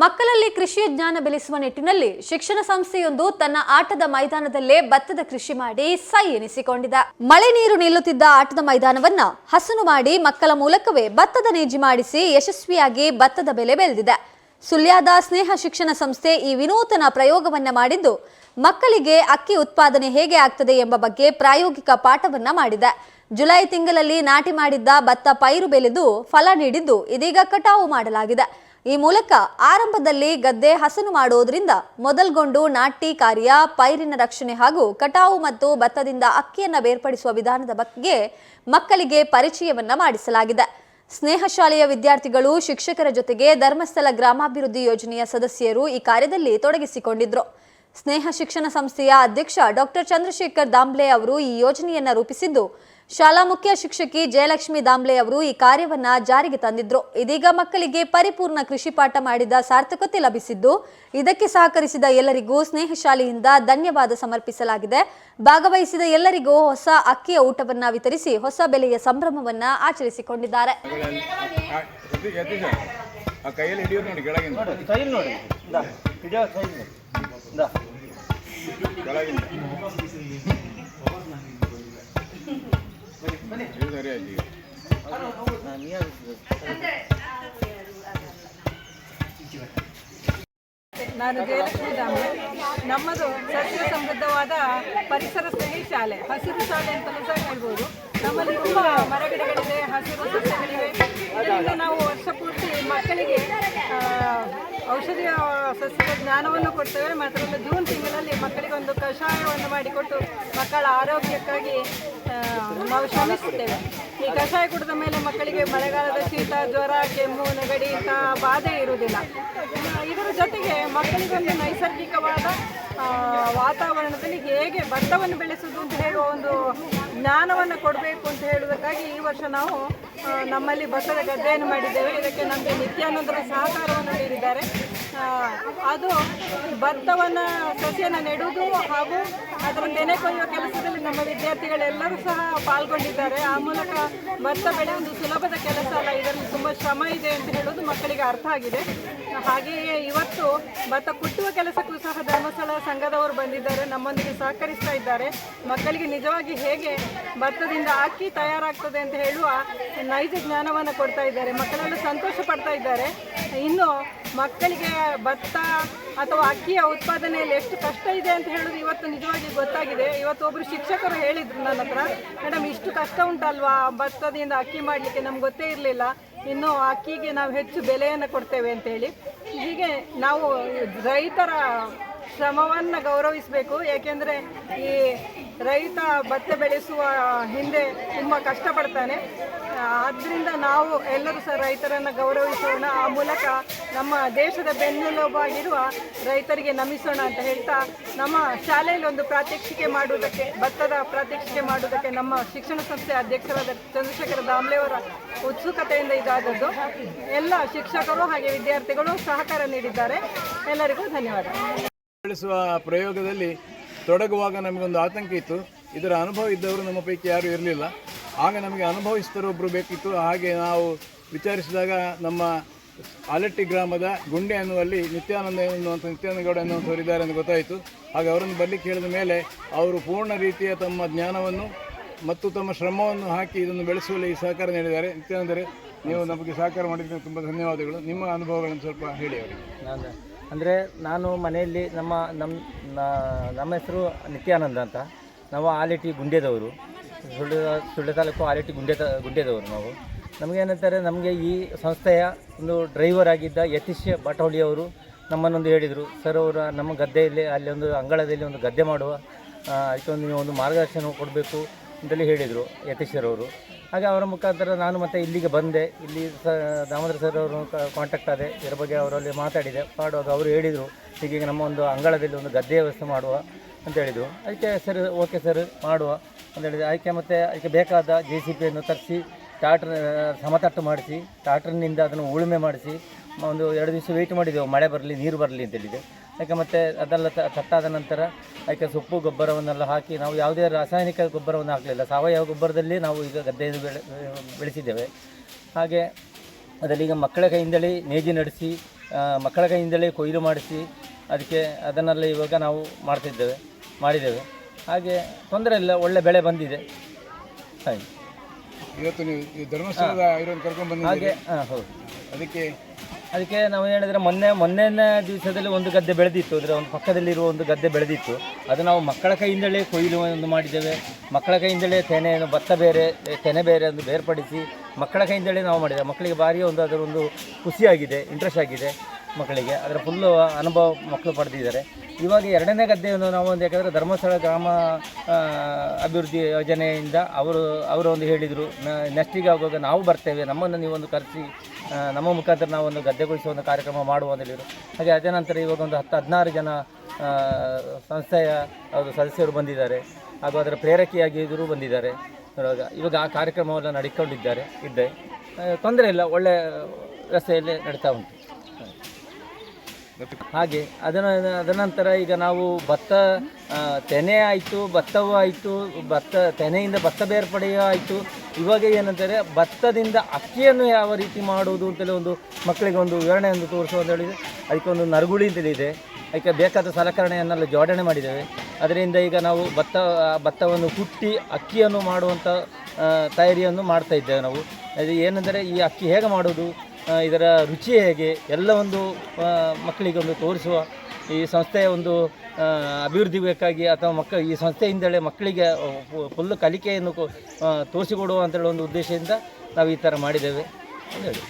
ಮಕ್ಕಳಲ್ಲಿ ಕೃಷಿಯ ಜ್ಞಾನ ಬೆಳೆಸುವ ನಿಟ್ಟಿನಲ್ಲಿ ಶಿಕ್ಷಣ ಸಂಸ್ಥೆಯೊಂದು ತನ್ನ ಆಟದ ಮೈದಾನದಲ್ಲೇ ಭತ್ತದ ಕೃಷಿ ಮಾಡಿ ಸೈ ಎನಿಸಿಕೊಂಡಿದೆ. ಮಳೆ ನೀರು ನಿಲ್ಲುತ್ತಿದ್ದ ಆಟದ ಮೈದಾನವನ್ನ ಹಸನು ಮಾಡಿ ಮಕ್ಕಳ ಮೂಲಕವೇ ಭತ್ತದ ನೇಜಿ ಮಾಡಿಸಿ ಯಶಸ್ವಿಯಾಗಿ ಭತ್ತದ ಬೆಲೆ ಬೆಳೆದಿದೆ. ಸುಳ್ಯದ ಸ್ನೇಹ ಶಿಕ್ಷಣ ಸಂಸ್ಥೆ ಈ ವಿನೂತನ ಪ್ರಯೋಗವನ್ನ ಮಾಡಿದ್ದು, ಮಕ್ಕಳಿಗೆ ಅಕ್ಕಿ ಉತ್ಪಾದನೆ ಹೇಗೆ ಆಗ್ತದೆ ಎಂಬ ಬಗ್ಗೆ ಪ್ರಾಯೋಗಿಕ ಪಾಠವನ್ನ ಮಾಡಿದೆ. ಜುಲೈ ತಿಂಗಳಲ್ಲಿ ನಾಟಿ ಮಾಡಿದ್ದ ಭತ್ತ ಪೈರು ಬೆಳೆದು ಫಲ ನೀಡಿದ್ದು ಇದೀಗ ಕಟಾವು ಮಾಡಲಾಗಿದೆ. ಈ ಮೂಲಕ ಆರಂಭದಲ್ಲಿ ಗದ್ದೆ ಹಸನು ಮಾಡುವುದರಿಂದ ಮೊದಲ್ಗೊಂಡು ನಾಟಿ ಕಾರ್ಯ, ಪೈರಿನ ರಕ್ಷಣೆ ಹಾಗೂ ಕಟಾವು ಮತ್ತು ಭತ್ತದಿಂದ ಅಕ್ಕಿಯನ್ನ ಬೇರ್ಪಡಿಸುವ ವಿಧಾನದ ಬಗ್ಗೆ ಮಕ್ಕಳಿಗೆ ಪರಿಚಯವನ್ನ ಮಾಡಿಸಲಾಗಿದೆ. ಸ್ನೇಹ ಶಾಲೆಯ ವಿದ್ಯಾರ್ಥಿಗಳು, ಶಿಕ್ಷಕರ ಜೊತೆಗೆ ಧರ್ಮಸ್ಥಳ ಗ್ರಾಮಾಭಿವೃದ್ಧಿ ಯೋಜನೆಯ ಸದಸ್ಯರು ಈ ಕಾರ್ಯದಲ್ಲಿ ತೊಡಗಿಸಿಕೊಂಡಿದ್ರು. ಸ್ನೇಹ ಶಿಕ್ಷಣ ಸಂಸ್ಥೆಯ ಅಧ್ಯಕ್ಷ ಡಾಕ್ಟರ್ ಚಂದ್ರಶೇಖರ್ ದಾಂಬ್ಲೆ ಅವರು ಈ ಯೋಜನೆಯನ್ನ ರೂಪಿಸಿದ್ದು ಶಾಲಾ ಮುಖ್ಯ ಶಿಕ್ಷಕಿ ಜಯಲಕ್ಷ್ಮಿ ದಾಂಬ್ಲೆ ಅವರು ಈ ಕಾರ್ಯವನ್ನ ಜಾರಿಗೆ ತಂದಿದ್ರು. ಇದೀಗ ಮಕ್ಕಳಿಗೆ ಪರಿಪೂರ್ಣ ಕೃಷಿ ಪಾಠ ಮಾಡಿದ ಸಾರ್ಥಕತೆ ಲಭಿಸಿದ್ದು, ಇದಕ್ಕೆ ಸಹಕರಿಸಿದ ಎಲ್ಲರಿಗೂ ಸ್ನೇಹ ಶಾಲೆಯಿಂದ ಧನ್ಯವಾದ ಸಮರ್ಪಿಸಲಾಗಿದೆ. ಭಾಗವಹಿಸಿದ ಎಲ್ಲರಿಗೂ ಹೊಸ ಅಕ್ಕಿಯ ಊಟವನ್ನ ವಿತರಿಸಿ ಹೊಸ ಬೆಲೆಯ ಸಂಭ್ರಮವನ್ನ ಆಚರಿಸಿಕೊಂಡಿದ್ದಾರೆ. ನಾನು ಜಯಲಕ್ಷ್ಮಿ ದಾಮೆ. ನಮ್ಮದು ಸಸ್ಯ ಸಮೃದ್ಧವಾದ ಪರಿಸರ ಸ್ನೇಹಿ ಶಾಲೆ. ಹಸಿರು ಶಾಲೆ ಅಂತಲೂ ಸಹ ಹೇಳ್ಬೋದು. ನಮ್ಮಲ್ಲಿ ತುಂಬ ಮರಗಿಡಗಳಿದೆ, ಹಸಿರು ಸಸ್ಯಗಳಿವೆ. ಇದರಿಂದ ನಾವು ಮಕ್ಕಳಿಗೆ ಔಷಧಿಯ ಸಸ್ಯದ ಜ್ಞಾನವನ್ನು ಕೊಡ್ತೇವೆ. ಮಾತ್ರ ಜೂನ್ ತಿಂಗಳಲ್ಲಿ ಮಕ್ಕಳಿಗೆ ಒಂದು ಕಷಾಯವನ್ನು ಮಾಡಿಕೊಟ್ಟು ಮಕ್ಕಳ ಆರೋಗ್ಯಕ್ಕಾಗಿ ನಾವು ಶ್ರಮಿಸುತ್ತೇವೆ. ಈ ಕಷಾಯ ಕುಡಿದ ಮೇಲೆ ಮಕ್ಕಳಿಗೆ ಮಳೆಗಾಲದ ಶೀತ, ಜ್ವರ, ಕೆಮ್ಮು, ನೆಗಡಿ ಇಂತಹ ಬಾಧೆ ಇರುವುದಿಲ್ಲ. ಇದರ ಜೊತೆಗೆ ಮಕ್ಕಳಿಗೊಂದು ನೈಸರ್ಗಿಕವಾದ ವಾತಾವರಣದಲ್ಲಿ ಹೇಗೆ ಭತ್ತವನ್ನು ಬೆಳೆಸುವುದು ಜ್ಞಾನವನ್ನು ಕೊಡಬೇಕು ಅಂತ ಹೇಳೋದಕ್ಕಾಗಿ ಈ ವರ್ಷ ನಾವು ನಮ್ಮಲ್ಲಿ ಬಸವ ಗದ್ದೆಯನ್ನು ಮಾಡಿದ್ದೇವೆ. ಇದಕ್ಕೆ ನಮಗೆ ನಿತ್ಯಾನಂದರ ಸಹಕಾರವನ್ನು ನೀಡಿದ್ದಾರೆ. ಅದು ಭತ್ತವನ್ನು ಸಸ್ಯನ ನೆಡುವುದು ಹಾಗೂ ಅದರ ತೆನೆ ಕೊಯ್ಯುವ ಕೆಲಸದಲ್ಲಿ ನಮ್ಮ ವಿದ್ಯಾರ್ಥಿಗಳೆಲ್ಲರೂ ಸಹ ಪಾಲ್ಗೊಂಡಿದ್ದಾರೆ. ಆ ಮೂಲಕ ಭತ್ತ ಒಂದು ಸುಲಭದ ಕೆಲಸ ಅಲ್ಲ. ಇದರಲ್ಲಿ ತುಂಬ ಶ್ರಮ ಇದೆ ಅಂತ ಹೇಳೋದು ಮಕ್ಕಳಿಗೆ ಅರ್ಥ ಆಗಿದೆ. ಹಾಗೆಯೇ ಇವತ್ತು ಭತ್ತ ಕುಟ್ಟುವ ಕೆಲಸಕ್ಕೂ ಸಹ ಧರ್ಮಸ್ಥಳ ಸಂಘದವರು ಬಂದಿದ್ದಾರೆ. ನಮ್ಮೊಂದಿಗೆ ಸಹಕರಿಸ್ತಾ ಇದ್ದಾರೆ. ಮಕ್ಕಳಿಗೆ ನಿಜವಾಗಿ ಹೇಗೆ ಭತ್ತದಿಂದ ಅಕ್ಕಿ ತಯಾರಾಗ್ತದೆ ಅಂತ ಹೇಳುವ ನೈಜ ಜ್ಞಾನವನ್ನು ಕೊಡ್ತಾ ಇದ್ದಾರೆ. ಮಕ್ಕಳೆಲ್ಲ ಸಂತೋಷ ಪಡ್ತಾ ಇದ್ದಾರೆ. ಇನ್ನು ಮಕ್ಕಳಿಗೆ ಭತ್ತ ಅಥವಾ ಅಕ್ಕಿಯ ಉತ್ಪಾದನೆಯಲ್ಲಿ ಎಷ್ಟು ಕಷ್ಟ ಇದೆ ಅಂತ ಹೇಳೋದು ಇವತ್ತು ನಿಜವಾಗಿ ಗೊತ್ತಾಗಿದೆ. ಇವತ್ತು ಒಬ್ಬರು ಶಿಕ್ಷಕರು ಹೇಳಿದ್ರು ನನ್ನ ಹತ್ರ ಮೇಡಮ್ ಇಷ್ಟು ಕಷ್ಟ ಉಂಟಲ್ವಾ? ಭತ್ತದಿಂದ ಅಕ್ಕಿ ಮಾಡಲಿಕ್ಕೆ ನಮ್ಗೆ ಗೊತ್ತೇ ಇರಲಿಲ್ಲ. ಇನ್ನು ಅಕ್ಕಿಗೆ ನಾವು ಹೆಚ್ಚು ಬೆಲೆಯನ್ನು ಕೊಡ್ತೇವೆ ಅಂತೇಳಿ ಹೀಗೆ ನಾವು ರೈತರ ಶ್ರಮವನ್ನು ಗೌರವಿಸಬೇಕು. ಏಕೆಂದರೆ ಈ ರೈತ ಭತ್ತ ಬೆಳೆಸುವ ಹಿಂದೆ ತುಂಬ ಕಷ್ಟಪಡ್ತಾನೆ. ಆದ್ದರಿಂದ ನಾವು ಎಲ್ಲರೂ ಸಹ ರೈತರನ್ನು ಗೌರವಿಸೋಣ. ಆ ಮೂಲಕ ನಮ್ಮ ದೇಶದ ಬೆನ್ನೆಲುಬಾಗಿರುವ ರೈತರಿಗೆ ನಮಿಸೋಣ ಅಂತ ಹೇಳ್ತಾ ನಮ್ಮ ಶಾಲೆಯಲ್ಲಿ ಒಂದು ಪ್ರಾತ್ಯಕ್ಷಿಕೆ ಮಾಡುವುದಕ್ಕೆ, ಭತ್ತದ ಪ್ರಾತ್ಯಕ್ಷಿಕೆ ಮಾಡುವುದಕ್ಕೆ ನಮ್ಮ ಶಿಕ್ಷಣ ಸಂಸ್ಥೆ ಅಧ್ಯಕ್ಷರಾದ ಚಂದ್ರಶೇಖರ ದಾಮ್ಲೆಯವರ ಉತ್ಸುಕತೆಯಿಂದ ಇದಾದದ್ದು. ಎಲ್ಲ ಶಿಕ್ಷಕರು ಹಾಗೆ ವಿದ್ಯಾರ್ಥಿಗಳು ಸಹಕಾರ ನೀಡಿದ್ದಾರೆ. ಎಲ್ಲರಿಗೂ ಧನ್ಯವಾದ. ಪ್ರಯೋಗದಲ್ಲಿ ತೊಡಗುವಾಗ ನಮಗೊಂದು ಆತಂಕ ಇತ್ತು. ಇದರ ಅನುಭವ ಇದ್ದವರು ನಮ್ಮ ಪೈಕಿ ಯಾರೂ ಇರಲಿಲ್ಲ. ಆಗ ನಮಗೆ ಅನುಭವಿಸಿದರೊಬ್ಬರು ಬೇಕಿತ್ತು. ಹಾಗೆ ನಾವು ವಿಚಾರಿಸಿದಾಗ ನಮ್ಮ ಆಲಟ್ಟಿ ಗ್ರಾಮದ ಗುಂಡೆ ಅನ್ನುವಲ್ಲಿ ನಿತ್ಯಾನಂದ ಎನ್ನುವಂಥ ನಿತ್ಯಾನಂದಗೌಡ ಎನ್ನುವಂಥವ್ರು ಇದ್ದಾರೆ ಅಂತ ಗೊತ್ತಾಯಿತು. ಹಾಗೆ ಅವರನ್ನು ಬರಲಿಕ್ಕೆ ಹೇಳಿದ ಮೇಲೆ ಅವರು ಪೂರ್ಣ ರೀತಿಯ ತಮ್ಮ ಜ್ಞಾನವನ್ನು ಮತ್ತು ತಮ್ಮ ಶ್ರಮವನ್ನು ಹಾಕಿ ಇದನ್ನು ಬೆಳೆಸುವಲ್ಲಿ ಈ ಸಹಕಾರ ನೀಡಿದ್ದಾರೆ. ನಿತ್ಯಾನಂದರೆ, ನೀವು ನಮಗೆ ಸಹಕಾರ ಮಾಡಿದ್ದಕ್ಕೆ ತುಂಬ ಧನ್ಯವಾದಗಳು. ನಿಮ್ಮ ಅನುಭವಗಳನ್ನು ಸ್ವಲ್ಪ ಹೇಳಿ ಅವರಿಗೆ. ಅಂದರೆ ನಾನು ಮನೆಯಲ್ಲಿ ನಮ್ಮ ನಮ್ಮ ನಮ್ಮ ಹೆಸರು ನಿತ್ಯಾನಂದ ಅಂತ. ನಾವು ಆಲಿಟಿ ಗುಂಡೆದವರು. ಸುಳ್ಳು ಸುಳ್ಳು ತಾಲೂಕು ಆಲಿಟಿ ಗುಂಡೆ ಗುಂಡೆದವರು ನಾವು. ನಮಗೇನಂತಾರೆ ನಮಗೆ ಈ ಸಂಸ್ಥೆಯ ಒಂದು ಡ್ರೈವರ್ ಆಗಿದ್ದ ಯತೀಶ್ ಬಾಟೋಳಿಯವರು ನಮ್ಮನ್ನೊಂದು ಹೇಳಿದರು. ಸರ್ ಅವರು ನಮ್ಮ ಗದ್ದೆಯಲ್ಲಿ ಅಲ್ಲಿ ಒಂದು ಅಂಗಳದಲ್ಲಿ ಒಂದು ಗದ್ದೆ ಮಾಡುವ ಆ, ಅದಕ್ಕೆ ಒಂದು ನೀವು ಒಂದು ಮಾರ್ಗದರ್ಶನ ಕೊಡಬೇಕು ಅಂತೇಳಿ ಹೇಳಿದರು ಯತೀಶ್ವರವರು ಹಾಗೆ ಅವರ ಮುಖಾಂತರ ನಾನು ಮತ್ತೆ ಇಲ್ಲಿಗೆ ಬಂದೆ. ಇಲ್ಲಿ ಸ ದಾಮೋದರ ಸರ್ ಅವರು ಕಾಂಟ್ಯಾಕ್ಟ್ ಆದೆ. ಇದರ ಬಗ್ಗೆ ಅವರಲ್ಲಿ ಮಾತಾಡಿದೆ. ಮಾಡುವಾಗ ಅವರು ಹೇಳಿದರು, ಹೀಗೆ ನಮ್ಮ ಒಂದು ಅಂಗಳದಲ್ಲಿ ಒಂದು ಗದ್ದೆ ವ್ಯವಸ್ಥೆ ಮಾಡುವ, ಅಂತ ಹೇಳಿದರು. ಅದಕ್ಕೆ ಸರ್ ಓಕೆ ಸರ್ ಮಾಡುವ, ಅಂತ ಹೇಳಿದೆ. ಅದಕ್ಕೆ ಮತ್ತು ಅದಕ್ಕೆ ಬೇಕಾದ ಜೆ ಸಿ ಪಿಯನ್ನು ತರಿಸಿ ಟಾಟ್ರ್ ಸಮತಟ್ಟು ಮಾಡಿಸಿ ಟಾಟ್ರ್ನಿಂದ ಅದನ್ನು ಉಳುಮೆ ಮಾಡಿಸಿ ಒಂದು ಎರಡು ದಿವಸ ವೆಯ್ಟ್ ಮಾಡಿದೆವು. ಮಳೆ ಬರಲಿ, ನೀರು ಬರಲಿ ಅಂತ ಅದಕ್ಕೆ ಮತ್ತೆ ಅದೆಲ್ಲ ತ- ತಟ್ಟಾದ ನಂತರ ಅದಕ್ಕೆ ಸೊಪ್ಪು ಗೊಬ್ಬರವನ್ನೆಲ್ಲ ಹಾಕಿ ನಾವು ಯಾವುದೇ ರಾಸಾಯನಿಕ ಗೊಬ್ಬರವನ್ನು ಹಾಕಲಿಲ್ಲ. ಸಾವಯವ ಗೊಬ್ಬರದಲ್ಲಿ ನಾವು ಈಗ ಗದ್ದೆಯನ್ನು ಬೆಳೆ ಬೆಳೆಸಿದ್ದೇವೆ. ಹಾಗೆ ಅದರಲ್ಲಿ ಈಗ ಮಕ್ಕಳ ಕೈಯಿಂದಲೇ ನೇಜಿ ನಡೆಸಿ ಮಕ್ಕಳ ಕೈಯಿಂದಲೇ ಕೊಯ್ಲು ಮಾಡಿಸಿ ಅದಕ್ಕೆ ಅದನ್ನೆಲ್ಲ ಇವಾಗ ನಾವು ಮಾಡ್ತಿದ್ದೇವೆ ಮಾಡಿದ್ದೇವೆ. ಹಾಗೆ ತೊಂದರೆ ಇಲ್ಲ ಒಳ್ಳೆ ಬೆಳೆ ಬಂದಿದೆ. ಹಾಗೆ. ಇವತ್ತು ನೀವು ಧರ್ಮಸ್ಥಳದ ಹಾಗೆ ಹಾಂ ಹೌದು. ಅದಕ್ಕೆ ಅದಕ್ಕೆ ನಾವು ಹೇಳಿದ್ರೆ ಮೊನ್ನೆ, ಮೊನ್ನೆನೇ ದಿವಸದಲ್ಲಿ ಒಂದು ಗದ್ದೆ ಬೆಳೆದಿತ್ತು. ಅಂದರೆ ಒಂದು ಪಕ್ಕದಲ್ಲಿರುವ ಒಂದು ಗದ್ದೆ ಬೆಳೆದಿತ್ತು. ಅದು ನಾವು ಮಕ್ಕಳ ಕೈಯಿಂದಲೇ ಕೊಯ್ಲು ಒಂದು ಮಾಡಿದ್ದೇವೆ. ಮಕ್ಕಳ ಕೈಯಿಂದಲೇ ತೆನೆಯನ್ನು, ಭತ್ತ ಬೇರೆ, ತೆನೆ ಬೇರೆ ಎಂದು ಬೇರ್ಪಡಿಸಿ ಮಕ್ಕಳ ಕೈಯಿಂದಲೇ ನಾವು ಮಾಡಿದೆ. ಮಕ್ಕಳಿಗೆ ಭಾರಿ ಒಂದು ಅದರೊಂದು ಖುಷಿಯಾಗಿದೆ ಇಂಟ್ರೆಸ್ಟ್ ಆಗಿದೆ ಮಕ್ಕಳಿಗೆ. ಅದರ ಫುಲ್ಲು ಅನುಭವ ಮಕ್ಕಳು ಪಡೆದಿದ್ದಾರೆ. ಇವಾಗ ಎರಡನೇ ಗದ್ದೆಯನ್ನು ನಾವು ಒಂದು ಯಾಕಂದರೆ ಧರ್ಮಸ್ಥಳ ಗ್ರಾಮ ಅಭಿವೃದ್ಧಿ ಯೋಜನೆಯಿಂದ ಅವರು ಅವರು ಒಂದು ಹೇಳಿದರು ನೆಕ್ಸ್ಟಿಗೆ ಆಗುವಾಗ ನಾವು ಬರ್ತೇವೆ, ನಮ್ಮನ್ನು ನೀವೊಂದು ಕರೆಸಿ ನಮ್ಮ ಮುಖಾಂತರ ನಾವು ಒಂದು ಗದ್ದೆಗೊಳಿಸುವ ಒಂದು ಕಾರ್ಯಕ್ರಮ ಮಾಡುವ ಅಂತ ಹೇಳಿದರು. ಹಾಗೆ ಅದೇ ನಂತರ ಇವಾಗ ಒಂದು ಹತ್ತು, ಹದಿನಾರು ಜನ ಸಂಸ್ಥೆಯ, ಅವರು ಸದಸ್ಯರು ಬಂದಿದ್ದಾರೆ. ಹಾಗೂ ಅದರ ಪ್ರೇರಕಿಯಾಗಿ ಇದ್ದರೂ ಬಂದಿದ್ದಾರೆ. ಇವಾಗ ಇವಾಗ ಆ ಕಾರ್ಯಕ್ರಮವನ್ನು ನಡೆಕೊಂಡಿದ್ದಾರೆ ಇದ್ದೆ ತೊಂದರೆ ಇಲ್ಲ, ಒಳ್ಳೆ ರಸ್ತೆಯಲ್ಲಿ ನಡೀತಾ ಉಂಟು. ಹಾಗೆ, ಅದನ್ನು ಅದನಂತರ ಈಗ ನಾವು ಭತ್ತ ತೆನೆ ಆಯಿತು, ಭತ್ತವೂ ಆಯಿತು, ಭತ್ತ, ತೆನೆಯಿಂದ ಭತ್ತ ಬೇರ್ಪಡೆಯೂ ಆಯಿತು. ಇವಾಗ ಏನಂತಾರೆ ಭತ್ತದಿಂದ ಅಕ್ಕಿಯನ್ನು ಯಾವ ರೀತಿ ಮಾಡುವುದು ಅಂತೇಳಿ ಒಂದು ಮಕ್ಕಳಿಗೆ ಒಂದು ವಿವರಣೆಯನ್ನು ತೋರಿಸುವ ಅಂತ ಹೇಳಿದರೆ ಅದಕ್ಕೆ ಒಂದು ನರಗುಳಿ ಅಂತೇಳಿ ಇದೆ ಅದಕ್ಕೆ ಬೇಕಾದ ಸಲಕರಣೆಯನ್ನೆಲ್ಲ ಜೋಡಣೆ ಮಾಡಿದ್ದೇವೆ. ಅದರಿಂದ ಈಗ ನಾವು ಭತ್ತ, ಭತ್ತವನ್ನು ಕುಟ್ಟಿ ಅಕ್ಕಿಯನ್ನು ಮಾಡುವಂಥ ತಯಾರಿಯನ್ನು ಮಾಡ್ತಾ ಇದ್ದೇವೆ ನಾವು. ಅದು ಏನೆಂದರೆ ಈ ಅಕ್ಕಿ ಹೇಗೆ ಮಾಡೋದು ಇದರ ರುಚಿ ಹೇಗೆ, ಎಲ್ಲ ಒಂದು ಮಕ್ಕಳಿಗೊಂದು ತೋರಿಸುವ ಈ ಸಂಸ್ಥೆಯ ಒಂದು ಅಭಿವೃದ್ಧಿ ಬೇಕಾಗಿ ಅಥವಾ ಮಕ್ಕಳ ಈ ಸಂಸ್ಥೆಯಿಂದಲೇ ಮಕ್ಕಳಿಗೆ ಫುಲ್ ಕಲಿಕೆಯನ್ನು ತೋರಿಸಿಕೊಡುವ ಅಂತೇಳಿ ಒಂದು ಉದ್ದೇಶದಿಂದ ನಾವು ಈ ಥರ ಮಾಡಿದ್ದೇವೆ ಅಂತ ಹೇಳಿ.